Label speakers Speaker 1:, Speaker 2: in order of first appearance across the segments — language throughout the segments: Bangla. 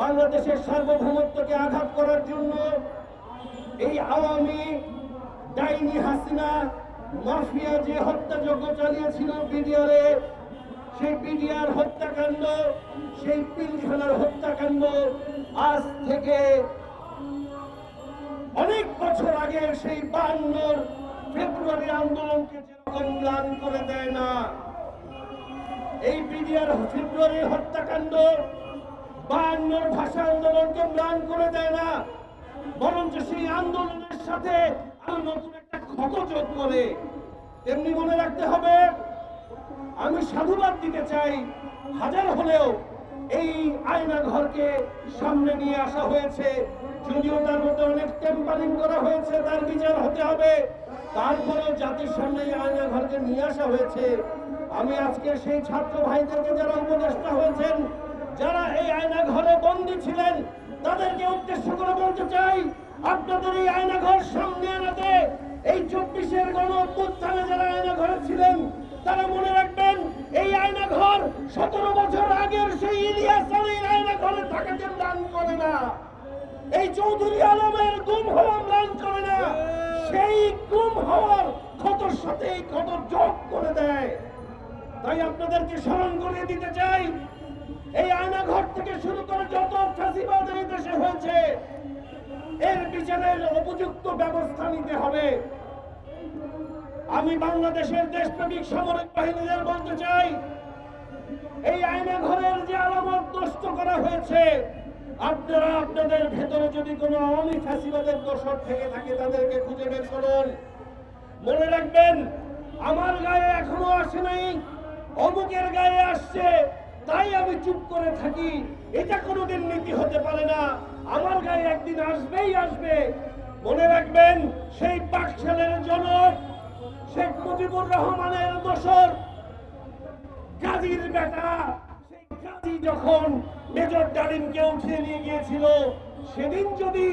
Speaker 1: বাংলাদেশের সার্বভৌমত্বকে আঘাত করার জন্য এই আওয়ামী ডাইনি হাসিনা মাফিয়া যে হত্যাযজ্ঞ চালিয়েছিল বিডিআরে, সেই বিডিআর হত্যাকাণ্ড, সেই পিলখানার হত্যাকাণ্ড আজ থেকে অনেক বছর আগে সেই বায়ান্নর ফেব্রুয়ারি আন্দোলনকে যেরকম করে দেয় না, এই বিডিআর ফেব্রুয়ারি হত্যাকাণ্ড বায়ান্নর ভাষা আন্দোলনকে ম্লান করে দেয় না, বরঞ্চ সেই আন্দোলনের সাথে আরও নতুন একটা ক্ষত যোগ করে। তেমনি মনে রাখতে হবে, আমি সাধুবাদ দিতে চাই, হাজার হলেও এই আয়না ঘরকে সামনে নিয়ে আসা হয়েছে। যদিও তার মধ্যে অনেক টেম্পারিং করা হয়েছে, তার বিচার হতে হবে। তারপরেও জাতির সামনে এই আয়না ঘরকে নিয়ে আসা হয়েছে, আমি আজকে সেই ছাত্র ভাইদেরকে যারা উপদেষ্টা হয়েছেন যারা এই আয়না ঘরে বন্দী ছিলেন, তাদেরকে উদ্দেশ্য করে বলতে চাই, আপনাদের এই আয়না ঘর সামনে আনাতে এই চব্বিশের গণ অভ্যুত্থানে যারা আয়না ঘরে ছিলেন, তারা মনে রাখবেন, এই আয়না ঘর সতেরো বছর আগের সেই ইলিয়াস আলীর আয়না ঘরে থাকাকে দান করে না। এই চৌধুরী আলমের গুম হওয়া ম্লান করে না। সেই গুম হওয়ার ক্ষতর সাথে এই ক্ষত যোগ করে দেয়। তাই আপনাদেরকে স্মরণ করিয়ে দিতে চাই এই আয়না ঘর থেকে শুরু করে যত ফাঁসিবাদ এই দেশে হয়েছে, এর বিচারের উপযুক্ত ব্যবস্থা নিতে হবে। আমি বাংলাদেশের দেশপ্রেমিক সামরিক বাহিনীদের বলতে চাই, এই আয়না ঘরের যে আলামত নষ্ট করা হয়েছে, আপনারা আপনাদের ভেতরে যদি কোনো আওয়ামী ফ্যাসিবাদের দোষর থেকে থাকে, তাদেরকে খুঁজে বের করুন। মনে রাখবেন, আমার গায়ে এখনও আসে নাই, অমুকের গায়ে আসছে। তাই আমি চুপ করে থাকি। এটা কোনোদিন নীতি হতে পারে না। আমার গায়ে একদিন আসবেই আসবে। মনে রাখবেন, সেই পাকশালের জনক, শেখ মুজিবুর রহমানের দোসর গাজীর বেটা, সেই গাজী যখন মেজর ডালিমকে উঠিয়ে নিয়ে গিয়েছিল, সেদিন যদি,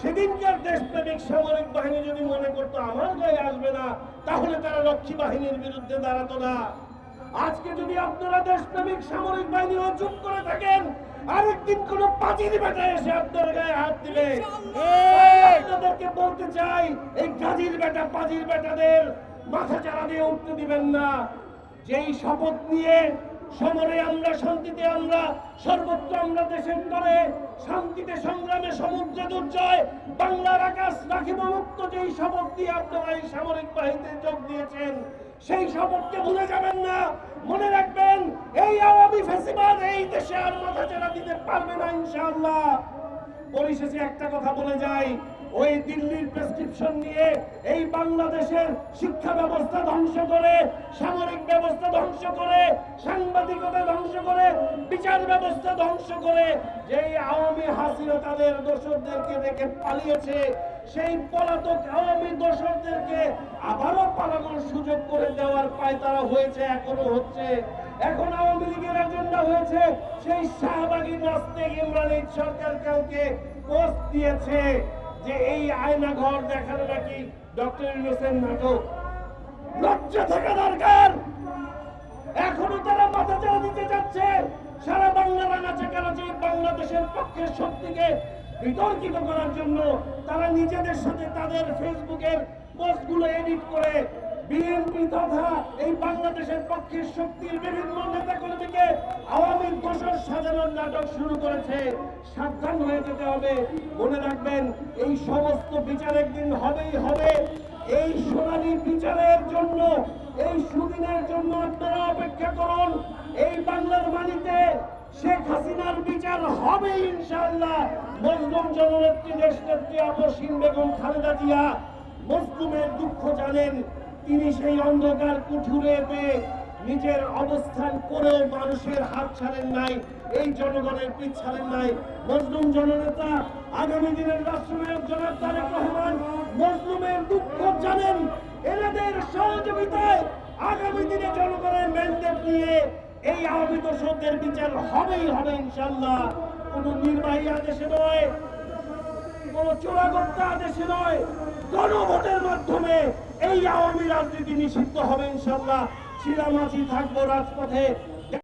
Speaker 1: সেদিনকার দেশপ্রেমিক সামরিক বাহিনী যদি মনে করতো, আমার গায়ে আসবে না, তাহলে তারা রক্ষী বাহিনীর বিরুদ্ধে দাঁড়াতো না। আজকে যদি আপনারা দেশপ্রেমিক সামরিক বাহিনীও চুপ করে থাকেন আরেকদিন কোন পাজির বেটা এসে আপনার গায়ে হাত দিবে। আপনাদেরকে বলতে চাই এই গাজীর বেটা পাজির বেটাদের মাথা চারা দিয়ে উঠতে দিবেন না। যেই শপথ নিয়ে সমরে আমরা শান্তিতে আমরা সর্বত্র আমরা দেশের তরে শান্তিতে সংগ্রামে সমুদ্রে দুর্জয় বাংলার আকাশ রাখিব মুক্ত যেই শপথ দিয়ে আপনারা এই সামরিক বাহিনীতে যোগ দিয়েছেন সেই শপথকে ভুলে যাবেন না। মনে রাখবেন, এই আওয়ামী ফেসিবাদ এই দেশে আর মাথা চেরা দিতে পারবে না ইনশাআল্লাহ। পরিশেষে একটা কথা বলে যাই ওই দিল্লির প্রেসক্রিপশন নিয়ে এই বাংলাদেশের শিক্ষা ব্যবস্থা ধ্বংস করে, সামরিক ব্যবস্থা ধ্বংস করে, সাংবাদিকতা ধ্বংস করে, বিচার ব্যবস্থা ধ্বংস করে, যেই আওয়ামী হাসিনা তাদের দোষরদেরকে রেখে পালিয়েছে, সেই পলাতক আওয়ামী দোষরদেরকে আবারও পালানোর সুযোগ করে দেওয়ার পায় তারা হয়েছে, এখনও হচ্ছে। এখন আওয়ামী লীগের এজেন্ডা হয়েছে, সেই শাহবাগী নাস্তিক ইমরান সরকার কাউকে পোস্ট দিয়েছে। যে এই আয়না ঘর দেখানো নাকি ডক্টর ইউনুসের নাটক। লজ্জা থাকা দরকার। এখনও তারা মাথা চাড়া দিতে যাচ্ছে সারা বাংলা রাঙাচে যে বাংলাদেশের পক্ষের শক্তিকে বিতর্কিত করার জন্য তারা নিজেদের সাথে তাদের ফেসবুকের পোস্টগুলো এডিট করে বিএনপি তথা এই বাংলাদেশের পক্ষের শক্তির বিভিন্ন নেতা কর্মীকে আওয়ামী দোষর সাজানোর নাটক শুরু করেছে। সাবধান হয়ে যেতে হবে। মনে রাখবেন, এই সমস্ত বিচার একদিন হবেই হবে। এই সোনালী বিচারের জন্য, এই সুদিনের জন্য আপনারা অপেক্ষা করুন। এই বাংলার মাটিতে শেখ হাসিনার বিচার হবে ইনশাআল্লাহ। মজলুম জননেত্রী দেশ নেত্রী আপসীন বেগম খালেদা জিয়া মজলুমের দুঃখ জানেন। তিনি সেই অন্ধকার কুঠুরে পেয়ে নিজের অবস্থান করেও মানুষের হাত ছাড়েন নাই, এই জনগণের পিঠ ছাড়েন নাই। মজলুম জননেতা, আগামী দিনের রাষ্ট্রনায়ক জনাব তারেক রহমান, মজলুমের দুঃখ জানেন, এনাদের সহযোগিতায় আগামী দিনে জনগণের ম্যান্ডেট নিয়ে এই আওয়ামী দোষকদের বিচার হবেই হবে ইনশাল্লাহ কোন নির্বাহী আদেশে নয় কোন চোরাগত্তা আদেশে নয়, গণভোটের মাধ্যমে এই আওয়ামী রাজনীতি নিষিদ্ধ হবে ইনশাল্লাহ শিলামাছি থাকব রাজপথে।